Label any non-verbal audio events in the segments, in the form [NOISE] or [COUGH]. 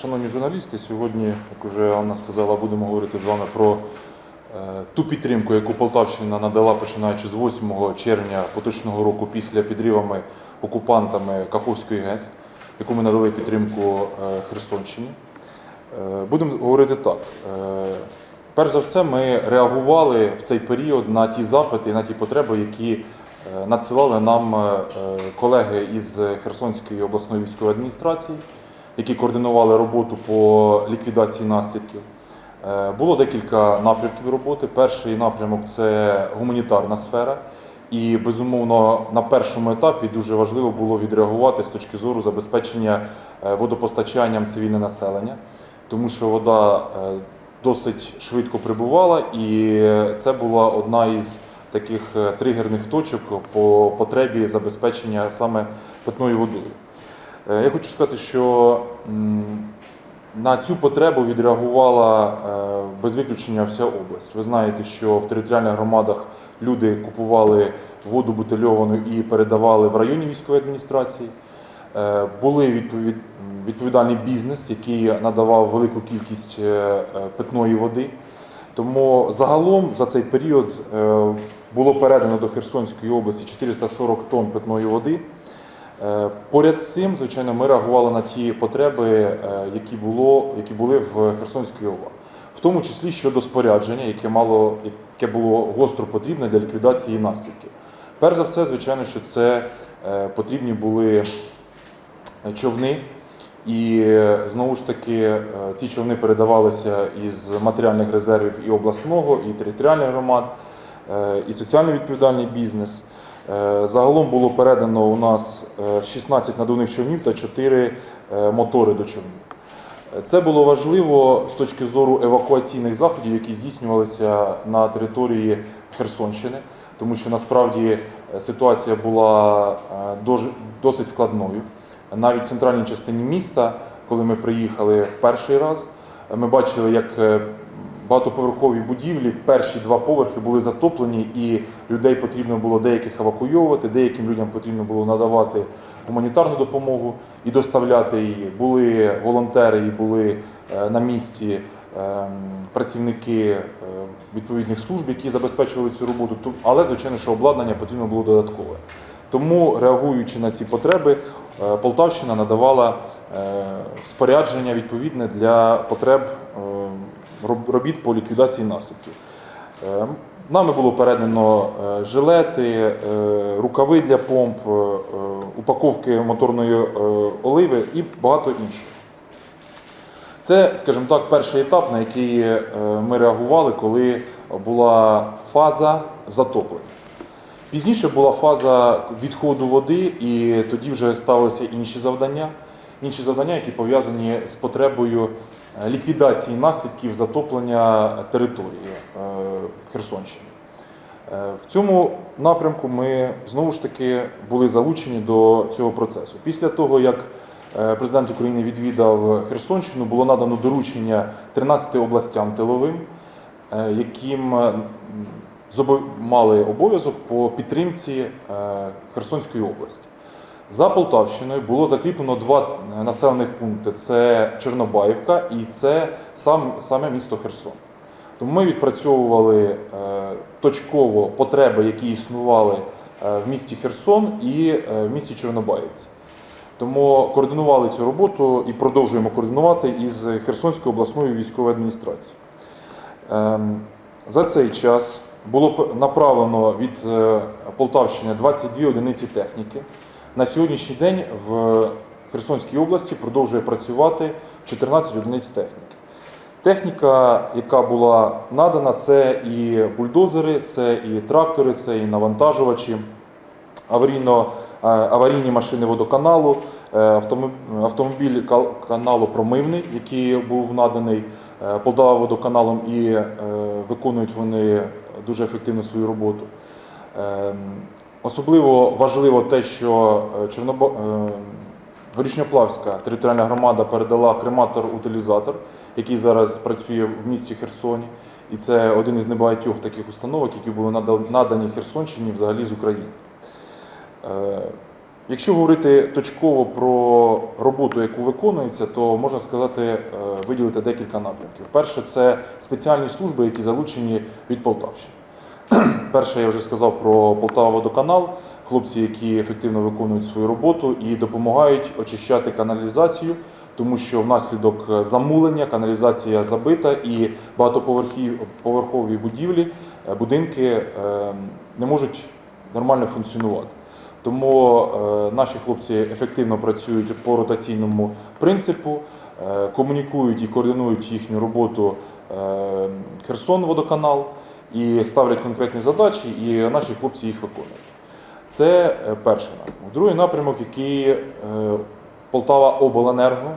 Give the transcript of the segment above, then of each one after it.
Шановні журналісти, сьогодні, як вже Анна сказала, будемо говорити з вами про е, ту підтримку, яку Полтавщина надала починаючи з 8 червня поточного року після підривами окупантами Каховської ГЕС, яку ми надали підтримку е, Херсонщині. Е, Будемо говорити так. Перш за все, ми реагували в цей період на ті запити, на ті потреби, які надсилали нам колеги із Херсонської обласної військової адміністрації, які координували роботу по ліквідації наслідків. Е, Було декілька напрямків роботи. Перший напрямок це гуманітарна сфера. І безумовно на першому етапі дуже важливо було відреагувати з точки зору забезпечення е, водопостачанням цивільне населення, тому що вода е, досить швидко прибувала, і це була одна із таких тригерних точок по потребі забезпечення саме питною водою. Е, Я хочу сказати, що на цю потребу відреагувала е, без виключення вся область. Ви знаєте, що в територіальних громадах люди купували воду бутильовану і передавали в районні військові адміністрації. Е, Були відповід, відповідальний бізнес, який надавав велику кількість питної води. Тому загалом за цей період було передано до Херсонської області 440 тонн питної води. Е, Поряд з цим, звичайно, ми реагували на ті потреби, е, які, було, які були в Херсонській ОВА, в тому числі щодо спорядження, яке, мало, яке було гостро потрібне для ліквідації наслідків. Перш за все, звичайно, що це е, потрібні були човни, і знову ж таки ці човни передавалися із матеріальних резервів і обласного, і територіальних громад, і соціально відповідальний бізнес. Е, Загалом було передано у нас е, 16 надувних човнів та 4 е, мотори до човнів. Е, Це було важливо з точки зору евакуаційних заходів, які здійснювалися на території Херсонщини, тому що насправді е, ситуація була е, досить складною. Навіть в центральній частині міста, коли ми приїхали в перший раз, е, ми бачили, як е, багатоповерхові будівлі, перші два поверхи були затоплені, і людей потрібно було деяких евакуйовувати, деяким людям потрібно було надавати гуманітарну допомогу і доставляти її. Були волонтери і були е, на місці ем, працівники е, відповідних служб, які забезпечували цю роботу. Але, звичайно, що обладнання потрібно було додаткове. Тому, реагуючи на ці потреби, е, Полтавщина надавала е, спорядження відповідне для потреб е, робіт по ліквідації наслідків. Е, Нами було передано е, жилети, е, рукави для помп, е, упаковки моторної оливи і багато іншого. Це, скажімо так, перший етап, на який ми реагували, коли була фаза затоплення. Пізніше була фаза відходу води, і тоді вже ставилися інші завдання, інші завдання, які пов'язані з потребою ліквідації наслідків затоплення території е, Херсонщини. Е, В цьому напрямку ми знову ж таки були залучені до цього процесу. Після того, як е, президент України відвідав Херсонщину, було надано доручення 13 областям тиловим, е, яким е, мали обов'язок по підтримці е, Херсонської області. За Полтавщиною було закріплено два е, населених пункти: це Чорнобаївка і це сам, саме місто Херсон. Тому ми відпрацьовували е, точково потреби, які існували е, в місті Херсон і в місті Чорнобаївці. Тому координували цю роботу і продовжуємо координувати із Херсонською обласною військовою адміністрацією. Ем, За цей час було направлено від Полтавщини 22 одиниці техніки. На сьогоднішній день в Херсонській області продовжує працювати 14 одиниць техніки. Техніка, яка була надана, це і бульдозери, це і трактори, це і навантажувачі, аварійно, е, аварійні машини водоканалу, е, автомобіль каналу Промивний, який був наданий е, Полтава водоканалом, і виконують вони дуже ефективно свою роботу. Особливо важливо те, що е, Чорнобо... е, Горішньоплавська територіальна громада передала крематор-утилізатор, який зараз працює в місті Херсоні. І це один із небагатьох таких установок, які були надані Херсонщині взагалі з України. Е, Якщо говорити точково про роботу, яку виконується, то можна сказати, виділити декілька напрямків. Перше, це спеціальні служби, які залучені від Полтавщини. [CLEARS THROAT] Перше, я вже сказав про Полтава водоканал, хлопці, які ефективно виконують свою роботу і допомагають очищати каналізацію, тому що внаслідок замулення каналізація забита і багатоповерхові будівлі, е, будинки е, не можуть нормально функціонувати. Тому е, наші хлопці ефективно працюють по ротаційному принципу, е, комунікують і координують їхню роботу е, Херсон водоканал і ставлять конкретні задачі, і наші хлопці їх виконують. Це е, перший напрямок. Другий напрямок, який е, Полтава Обленерго,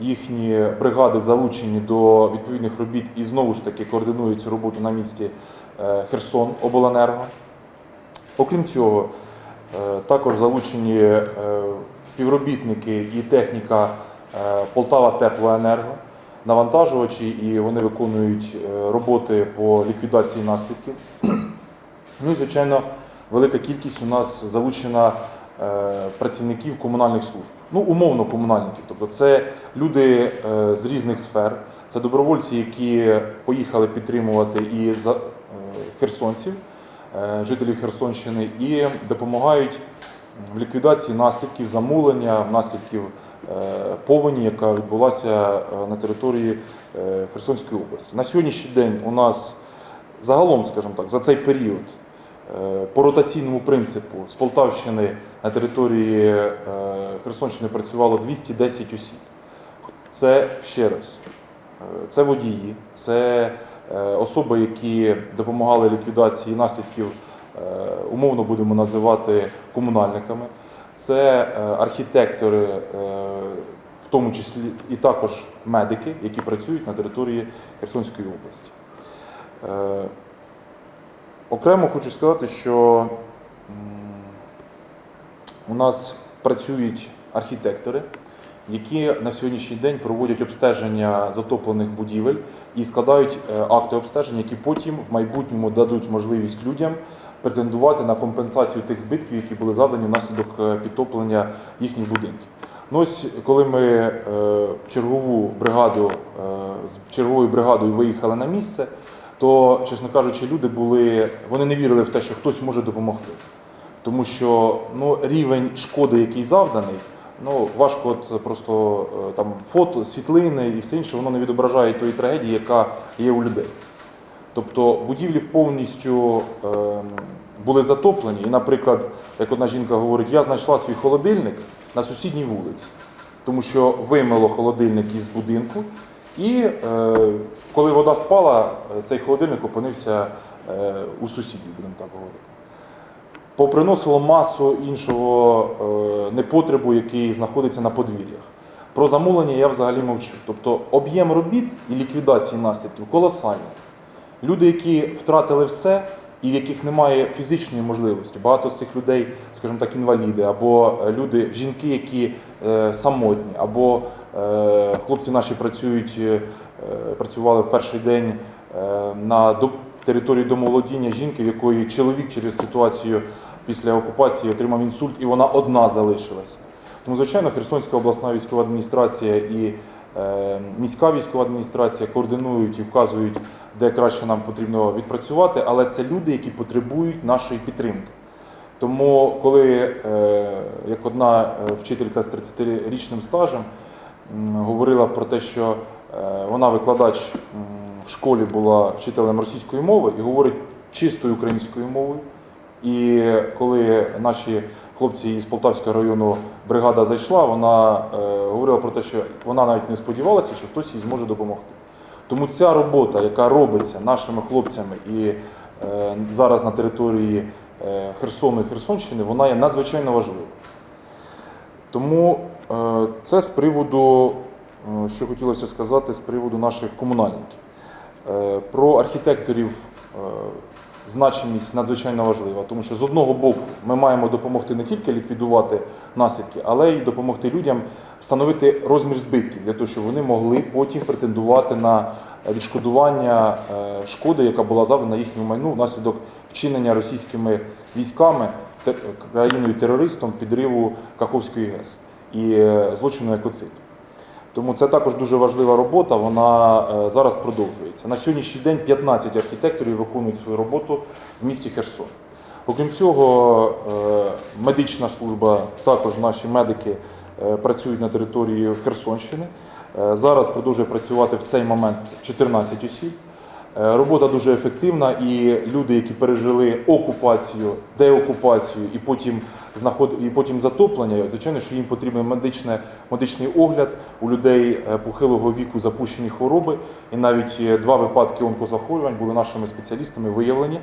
їхні бригади залучені до відповідних робіт і знову ж таки координують цю роботу на місці е, Херсон Обленерго. Окрім цього, також залучені співробітники і техніка Полтава Теплоенерго, навантажувачі, і вони виконують е, роботи по ліквідації наслідків. [CLEARS THROAT] Ну і, звичайно, велика кількість у нас залучена е, працівників комунальних служб. Ну, умовно комунальників. Тобто це люди е, з різних сфер, це добровольці, які поїхали підтримувати і за, херсонців, жителів Херсонщини, і допомагають в ліквідації наслідків замулення, наслідків повені, яка відбулася е, на території е, Херсонської області. На сьогоднішній день у нас загалом, скажімо так, за цей період е, по ротаційному принципу з Полтавщини на території е, Херсонщини працювало 210 осіб. Це ще раз, е, це водії, це е, особи, які допомагали ліквідації наслідків, е, умовно будемо називати комунальниками. Це е, архітектори, е, в тому числі і також медики, які працюють на території Херсонської області. Е, Окремо хочу сказати, що у нас працюють архітектори, які на сьогоднішній день проводять обстеження затоплених будівель і складають акти обстеження, які потім в майбутньому дадуть можливість людям претендувати на компенсацію тих збитків, які були завдані внаслідок е, підтоплення їхніх будинків. Ну ось коли ми е, чергову бригаду е, з черговою бригадою виїхали на місце, то, чесно кажучи, люди були, вони не вірили в те, що хтось може допомогти. Тому що ну, рівень шкоди, який завданий, ну, важко от просто там фото, світлини і все інше, воно не відображає тої трагедії, яка є у людей. Тобто будівлі повністю ем, були затоплені. І, наприклад, як одна жінка говорить, я знайшла свій холодильник на сусідній вулиці, тому що вимило холодильник із будинку, і е, коли вода спала, цей холодильник опинився е, у сусідів, будемо так говорити. Поприносило масу іншого е, непотребу, який знаходиться на подвір'ях. Про замовлення я взагалі мовчу. Тобто об'єм робіт і ліквідації наслідків колосальний. Люди, які втратили все і в яких немає фізичної можливості, багато з цих людей, скажімо так, інваліди, або е, люди, жінки, які е, самотні, або е, хлопці наші працюють, працювали в перший день на території домоволодіння жінки, в якої чоловік через ситуацію після окупації отримав інсульт, і вона одна залишилася. Тому, звичайно, Херсонська обласна військова адміністрація і міська військова адміністрація координують і вказують, де краще нам потрібно відпрацювати, але це люди, які потребують нашої підтримки. Тому, коли е, як одна е, вчителька з 30-річним стажем говорила про те, що е, вона викладач в школі була вчителем російської мови і говорить чистою українською мовою. І коли наші хлопці із Полтавського району бригада зайшла, вона е, говорила про те, що вона навіть не сподівалася, що хтось їй зможе допомогти. Тому ця робота, яка робиться нашими хлопцями і е, зараз на території е, Херсону і Херсонщини, вона є надзвичайно важливою. Тому це з приводу, що хотілося сказати, з приводу наших комунальників. Про архітекторів значимість надзвичайно важлива, тому що з одного боку ми маємо допомогти не тільки ліквідувати наслідки, але й допомогти людям встановити розмір збитків для того, щоб вони могли потім претендувати на відшкодування е, шкоди, яка була завдана їхньому майну внаслідок вчинення російськими військами те- країною-терористом підриву Каховської ГЕС і е, злочину екоциду. Тому це також дуже важлива робота. Вона е, зараз продовжується. На сьогоднішній день 15 архітекторів виконують свою роботу в місті Херсон. Окрім цього, е, медична служба, також наші медики е, працюють на території Херсонщини. Зараз продовжує працювати в цей момент 14 осіб. Е, Робота дуже ефективна, і люди, які пережили окупацію, деокупацію і потім знаход... і потім затоплення, звичайно, що їм потрібен медичне, медичний огляд у людей е, похилого віку запущені хвороби. І навіть е, два випадки онкозахворювань були нашими спеціалістами виявлені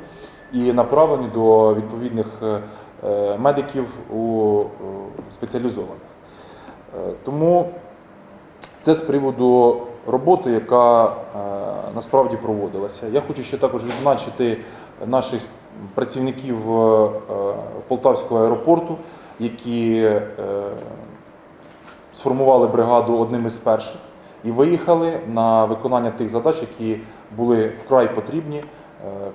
і направлені до відповідних медиків у спеціалізованих. Тому це з приводу роботи, яка е, насправді проводилася. Я хочу ще також відзначити наших працівників е, Полтавського аеропорту, які е, сформували бригаду одним із перших і виїхали на виконання тих задач, які були вкрай потрібні е,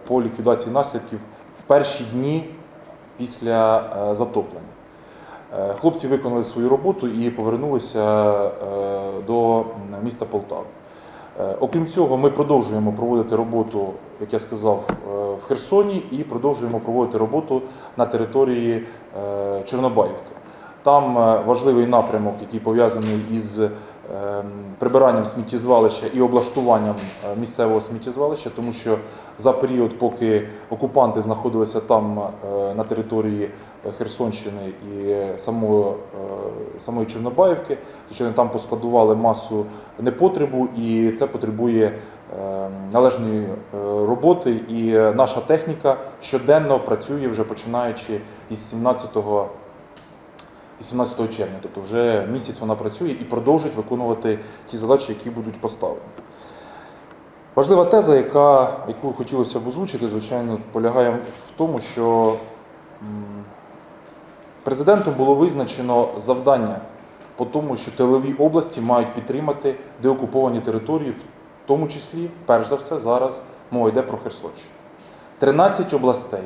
по ліквідації наслідків в перші дні після е, затоплення. Е, Хлопці виконали свою роботу і повернулися е, до міста Полтави. Е, Окрім цього, ми продовжуємо проводити роботу, як я сказав, в Херсоні і продовжуємо проводити роботу на території Чорнобаївки. Там важливий напрямок, який пов'язаний із прибиранням сміттєзвалища і облаштуванням місцевого сміттєзвалища, тому що за період, поки окупанти знаходилися там на території Херсонщини і е, самої, е, самої Чорнобаївки, звичайно, там поскладували масу непотребу, і це потребує е, належної е, роботи. І е, наша техніка щоденно працює вже починаючи із 17 і 17 червня, тобто вже місяць вона працює і продовжить виконувати ті задачі, які будуть поставлені. Важлива теза, яка, яку хотілося б озвучити, звичайно, полягає в тому, що президентом було визначено завдання по тому, що тилові області мають підтримати деокуповані території, в тому числі, вперше за все, зараз мова йде про Херсонщину. 13 областей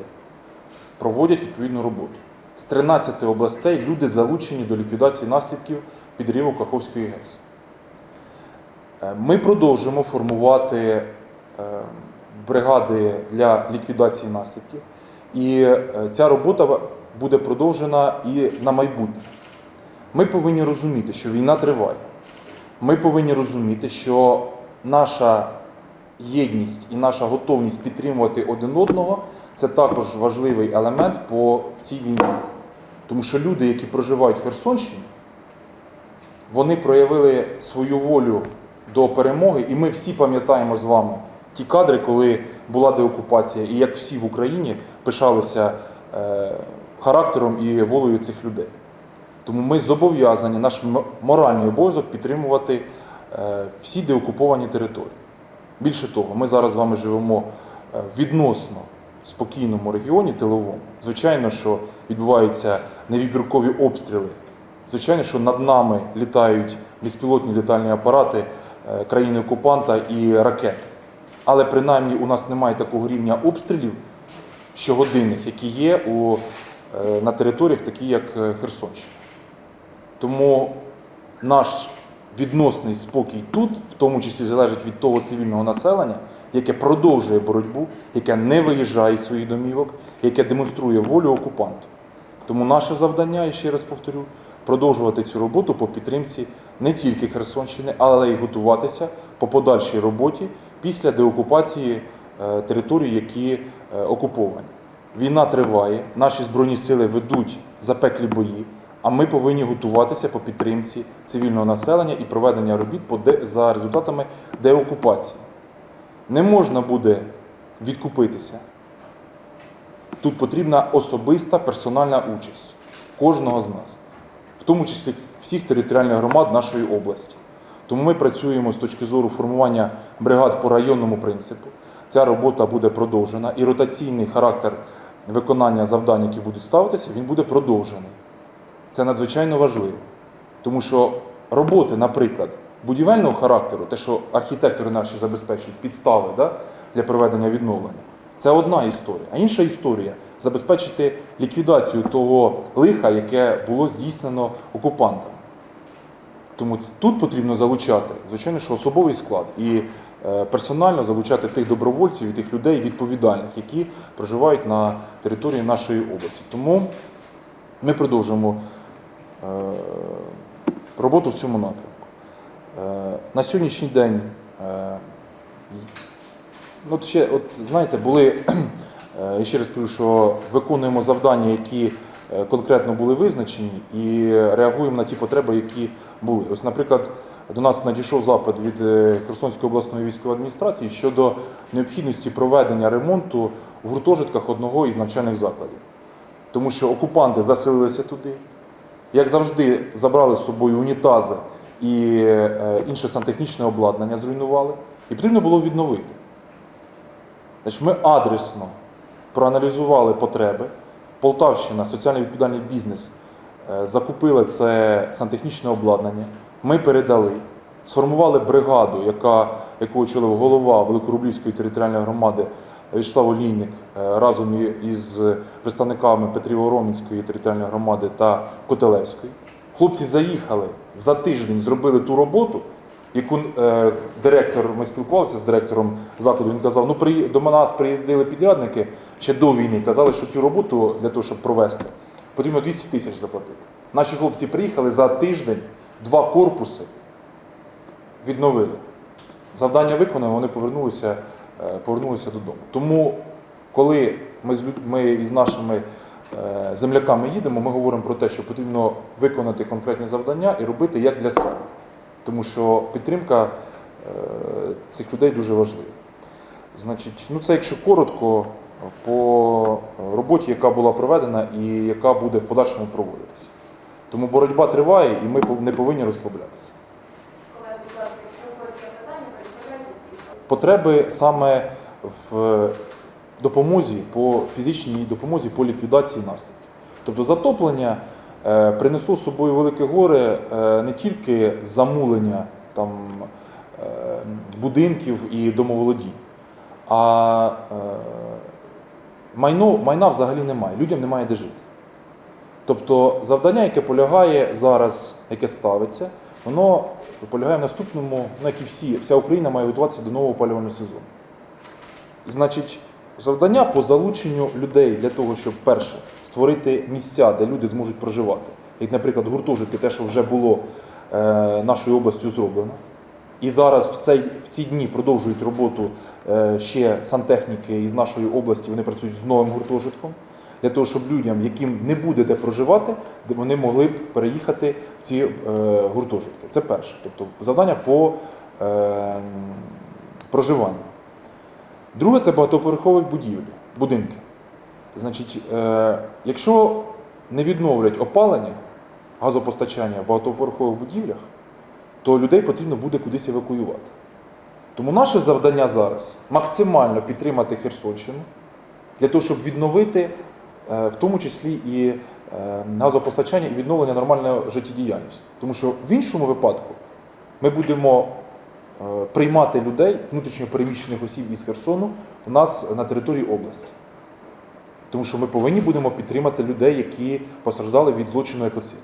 проводять відповідну роботу. З 13 областей люди залучені до ліквідації наслідків підриву Каховської ГЕС. Е, Ми продовжуємо формувати е, бригади для ліквідації наслідків, і е, ця робота буде продовжена і на майбутнє. Ми повинні розуміти, що війна триває. Ми повинні розуміти, що наша єдність і наша готовність підтримувати один одного це також важливий елемент по цій війні. Тому що люди, які проживають в Херсонщині, вони проявили свою волю до перемоги, і ми всі пам'ятаємо з вами ті кадри, коли була деокупація, і як всі в Україні пишалися е, характером і волею цих людей. Тому ми зобов'язані, наш моральний обов'язок підтримувати е, всі деокуповані території. Більше того, ми зараз з вами живемо е, в відносно спокійному регіоні тиловому. Звичайно, що відбуваються невибіркові обстріли. Звичайно, що над нами літають безпілотні літальні апарати е, країни-окупанта і ракети. Але принаймні у нас немає такого рівня обстрілів щогодинних, які є у, на територіях, такі як е, Херсонщина. Тому наш відносний спокій тут, в тому числі залежить від того цивільного населення, яке продовжує боротьбу, яке не виїжджає з своїх домівок, яке демонструє волю окупанту. Тому наше завдання, і ще раз повторю, продовжувати цю роботу по підтримці не тільки Херсонщини, але й готуватися по подальшій роботі після деокупації е, територій, які е, окуповані. Війна триває, наші збройні сили ведуть запеклі бої, а ми повинні готуватися по підтримці цивільного населення і проведення робіт за результатами деокупації. Не можна буде відкупитися. Тут потрібна особиста персональна участь кожного з нас, в тому числі всіх територіальних громад нашої області. Тому ми працюємо з точки зору формування бригад по районному принципу. Ця робота буде продовжена, і ротаційний характер виконання завдань, які будуть ставитися, він буде продовжений. Це надзвичайно важливо. Тому що роботи, наприклад, будівельного характеру, те, що архітектори наші забезпечують підстави да, для проведення відновлення, Це одна історія. А інша історія забезпечити ліквідацію того лиха, яке було здійснено окупантами. Тому тут потрібно залучати, звичайно, що особовий склад і персонально залучати тих добровольців і тих людей відповідальних, які проживають на території нашої області. Тому ми продовжуємо е, роботу в цьому напрямку. Е, На сьогоднішній день, е, ну, от ще, от, знаєте, були, [CLEARS THROAT] е, я ще раз кажу, що виконуємо завдання, які е, конкретно були визначені, і реагуємо на ті потреби, які були. Ось, наприклад, до нас надійшов запит від е, Херсонської обласної військової адміністрації щодо необхідності проведення ремонту в гуртожитках одного із навчальних закладів. Тому що окупанти заселилися туди, як завжди, забрали з собою унітази і е, інше сантехнічне обладнання зруйнували. І потрібно було відновити. Значить, ми адресно проаналізували потреби. Полтавщина, соціально відповідальний бізнес, е, закупили це сантехнічне обладнання. Ми передали, сформували бригаду, яка, яку очолив голова Великорублівської територіальної громади Вячеслав Олійник е, разом із представниками Петріво-Ромінської територіальної громади та Котелевської. Хлопці заїхали за тиждень, зробили ту роботу, яку е, директор, ми спілкувалися з директором закладу, він казав, ну при, до нас приїздили підрядники ще до війни, казали, що цю роботу для того, щоб провести, потрібно 200 тисяч заплатити. Наші хлопці приїхали за тиждень, два корпуси відновили. Завдання виконано, вони повернулися, е, повернулися додому. Тому, коли ми з, люд- ми із нашими е, земляками їдемо, ми говоримо про те, що потрібно виконати конкретні завдання і робити як для себе. Тому що підтримка е, цих людей дуже важлива. Значить, ну це якщо коротко по роботі, яка була проведена і яка буде в подальшому проводитися. Тому боротьба триває і ми не повинні розслаблятися. Потреби саме в допомозі по фізичній допомозі по ліквідації наслідків. Тобто затоплення е, принесло з собою велике горе е, не тільки замулення там, е, будинків і домоволодінь, а е, майно, майна взагалі немає, людям немає де жити. Тобто завдання, яке полягає зараз, яке ставиться, воно полягає в наступному, ну як і всі, вся Україна має готуватися до нового опалювального сезону. Значить, завдання по залученню людей для того, щоб перше створити місця, де люди зможуть проживати. Як, наприклад, гуртожитки, те, що вже було е, нашою областю зроблено. І зараз в, цей, в ці дні продовжують роботу е, ще сантехніки із нашої області, вони працюють з новим гуртожитком, для того, щоб людям, яким не буде де проживати, вони могли б переїхати в ці е, гуртожитки. Це перше. Тобто завдання по е, проживанню. Друге це багатоповерхові будівлі, будинки. Значить, е, якщо не відновлять опалення, газопостачання в багатоповерхових будівлях, то людей потрібно буде кудись евакуювати. Тому наше завдання зараз максимально підтримати Херсонщину для того, щоб відновити в тому числі і е, газопостачання і відновлення нормальної життєдіяльності. Тому що в іншому випадку ми будемо е, приймати людей, внутрішньо переміщених осіб із Херсону у нас на території області. Тому що ми повинні будемо підтримати людей, які постраждали від злочину екоцид.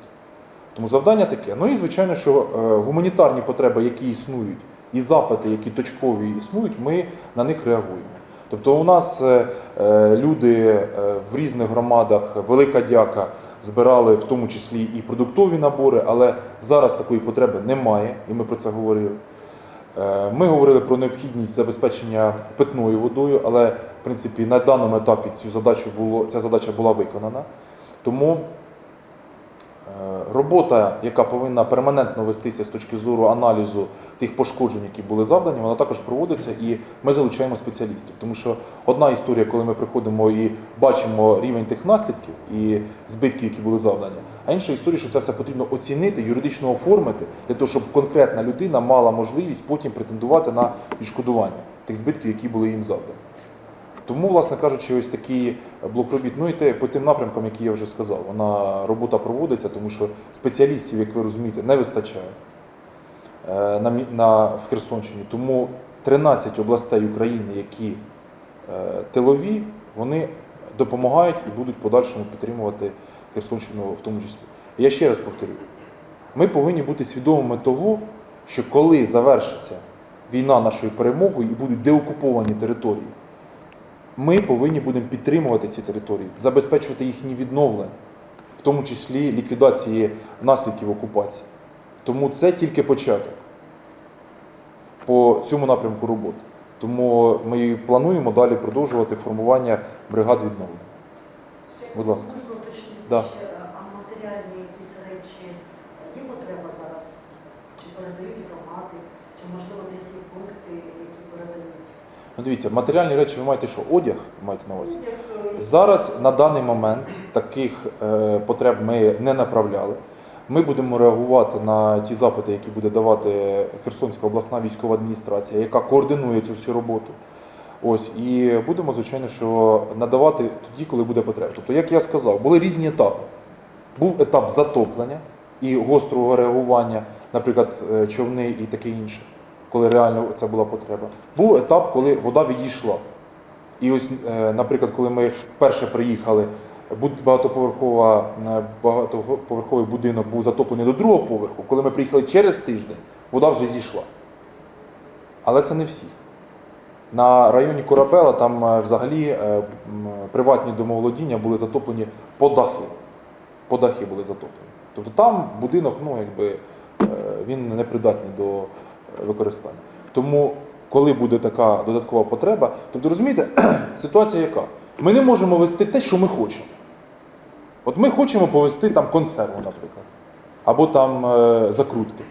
Тому завдання таке. Ну і звичайно, що е, гуманітарні потреби, які існують, і запити, які точкові існують, ми на них реагуємо. Тобто у нас е, е, люди е, в різних громадах, велика дяка, збирали в тому числі і продуктові набори, але зараз такої потреби немає, і ми про це говорили. Ми говорили про необхідність забезпечення питною водою, але в принципі на даному етапі цю задачу було, ця задача була виконана. Тому робота, яка повинна перманентно вестися з точки зору аналізу тих пошкоджень, які були завдані, вона також проводиться, і ми залучаємо спеціалістів. Тому що одна історія, коли ми приходимо і бачимо рівень тих наслідків і збитків, які були завдані, а інша історія, що це все потрібно оцінити, юридично оформити, для того, щоб конкретна людина мала можливість потім претендувати на відшкодування тих збитків, які були їм завдані. Тому, власне кажучи, ось такий блок робіт. Ну і те по тим напрямкам, які я вже сказав, вона робота проводиться, тому що спеціалістів, як ви розумієте, не вистачає е, на, на, в Херсонщині. Тому 13 областей України, які е, тилові, вони допомагають і будуть подальшому підтримувати Херсонщину в тому числі. Я ще раз повторю: ми повинні бути свідомими того, що коли завершиться війна нашою перемогою і будуть деокуповані території, ми повинні будемо підтримувати ці території, забезпечувати їхні відновлення, в тому числі ліквідації наслідків окупації. Тому це тільки початок по цьому напрямку роботи. Тому ми плануємо далі продовжувати формування бригад відновлення. Будь ласка. Да. ще, а матеріальні якісь речі є потреба зараз? Чи передають громади, чи можливо десь є пункти, які передають? Ну, дивіться, матеріальні речі ви маєте що? Одяг маєте на увазі? Зараз на даний момент таких е, потреб ми не направляли. Ми будемо реагувати на ті запити, які буде давати Херсонська обласна військова адміністрація, яка координує цю всю роботу. Ось і будемо, звичайно, що надавати тоді, коли буде потреба. Тобто, як я сказав, були різні етапи. Був етап затоплення і гострого реагування, наприклад, е, човни і таке інше, коли реально це була потреба. Був етап, коли вода відійшла. І ось, е, наприклад, коли ми вперше приїхали, е, багатоповерховий будинок був затоплений до другого поверху. Коли ми приїхали через тиждень, вода вже зійшла. Але це не всі. На районі Корабела там е, взагалі приватні домоволодіння були затоплені по дахи. По дахи були затоплені. Тобто там будинок, ну якби він непридатний до використання. Тому, коли буде така додаткова потреба, тобто розумієте, [CLEARS THROAT] ситуація яка? Ми не можемо вести те, що ми хочемо. От ми хочемо повести там консерву, наприклад, або там е, закрутки.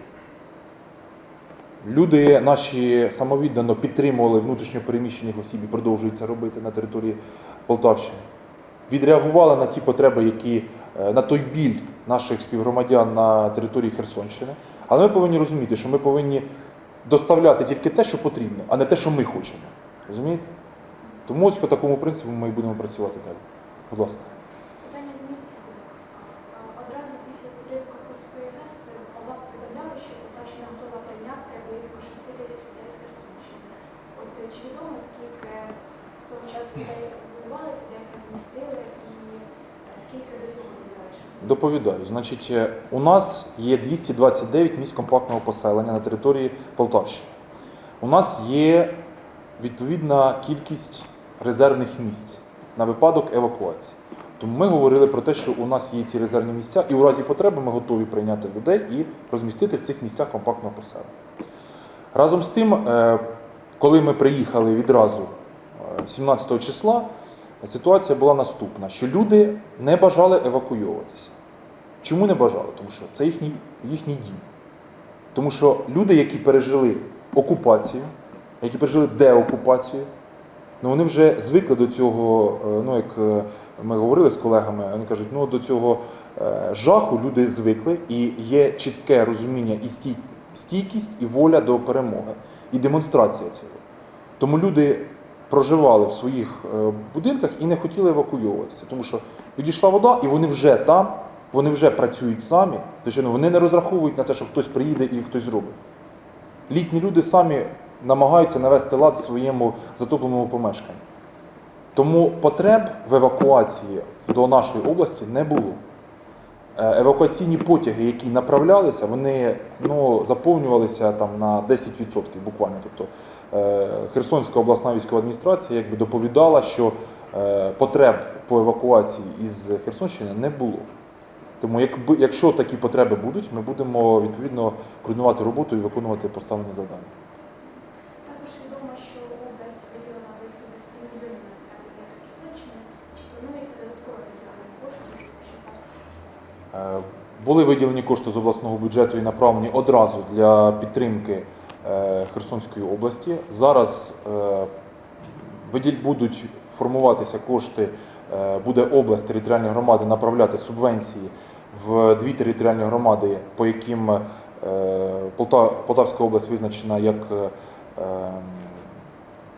Люди наші самовіддано підтримували внутрішньо переміщених осіб і продовжують це робити на території Полтавщини. Відреагували на ті потреби, які е, на той біль наших співгромадян на території Херсонщини. Але ми повинні розуміти, що ми повинні доставляти тільки те, що потрібно, а не те, що ми хочемо. Розумієте? Тому ось по такому принципу ми і будемо працювати далі. Будь ласка. Питання з міста. А, Одразу після підриву Каховської ГЕС ОВА повідомляла, що Полтавщина готова прийняти близько 6 тисяч людей з Херсонщини. От е, чи відомо, скільки з того часу людей евакуювалися, де їх розмістили і е, скільки до сьогодні залишилось? Доповідаю. Значить, е, у нас є 229 місць компактного поселення на території Полтавщини. У нас є відповідна кількість резервних місць на випадок евакуації. Тому ми говорили про те, що у нас є ці резервні місця, і у разі потреби ми готові прийняти людей і розмістити в цих місцях компактного поселення. Разом з тим, е, коли ми приїхали відразу е, 17 числа, ситуація була наступна: що люди не бажали евакуйовуватися. Чому не бажали? Тому що це їхній, їхній дім. Тому що люди, які пережили окупацію, які пережили деокупацію, ну вони вже звикли до цього, е, ну як е, ми говорили з колегами, вони кажуть, ну до цього е, жаху люди звикли, і є чітке розуміння і стійкість, і воля до перемоги, і демонстрація цього. Тому люди проживали в своїх будинках і не хотіли евакуйовуватися, тому що відійшла вода, і вони вже там, вони вже працюють самі. Звичайно, вони не розраховують на те, що хтось приїде і хтось зробить. Літні люди самі намагаються навести лад в своєму затопленому помешканні. Тому потреб в евакуації до нашої області не було. Е, Евакуаційні потяги, які направлялися, вони ну, заповнювалися там на 10% буквально. Тобто е, Херсонська обласна військова адміністрація якби доповідала, що е, потреб по евакуації із Херсонщини не було. Тому, якби, якщо такі потреби будуть, ми будемо відповідно координувати роботу і виконувати поставлені завдання. Також відомо, що область виділила близько 10 мільйонів на для Херсонщини. Чи планується додаткове виділення коштів, скільки? Е, Були виділені кошти з обласного бюджету і направлені одразу для підтримки е, Херсонської області. Зараз е, будуть формуватися кошти, е, буде область територіальної громади направляти субвенції в дві територіальні громади, по яким е, Полтавська область визначена як е, ем,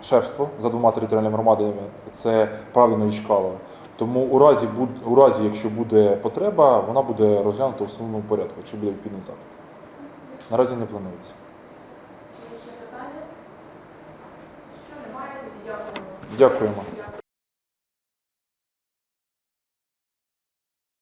шефство за двома територіальними громадами. Це Правильно і Чкалова. Тому у разі, у разі, якщо буде потреба, вона буде розглянута в основному порядку, якщо буде відповідний запит. Наразі не планується. Дякуємо.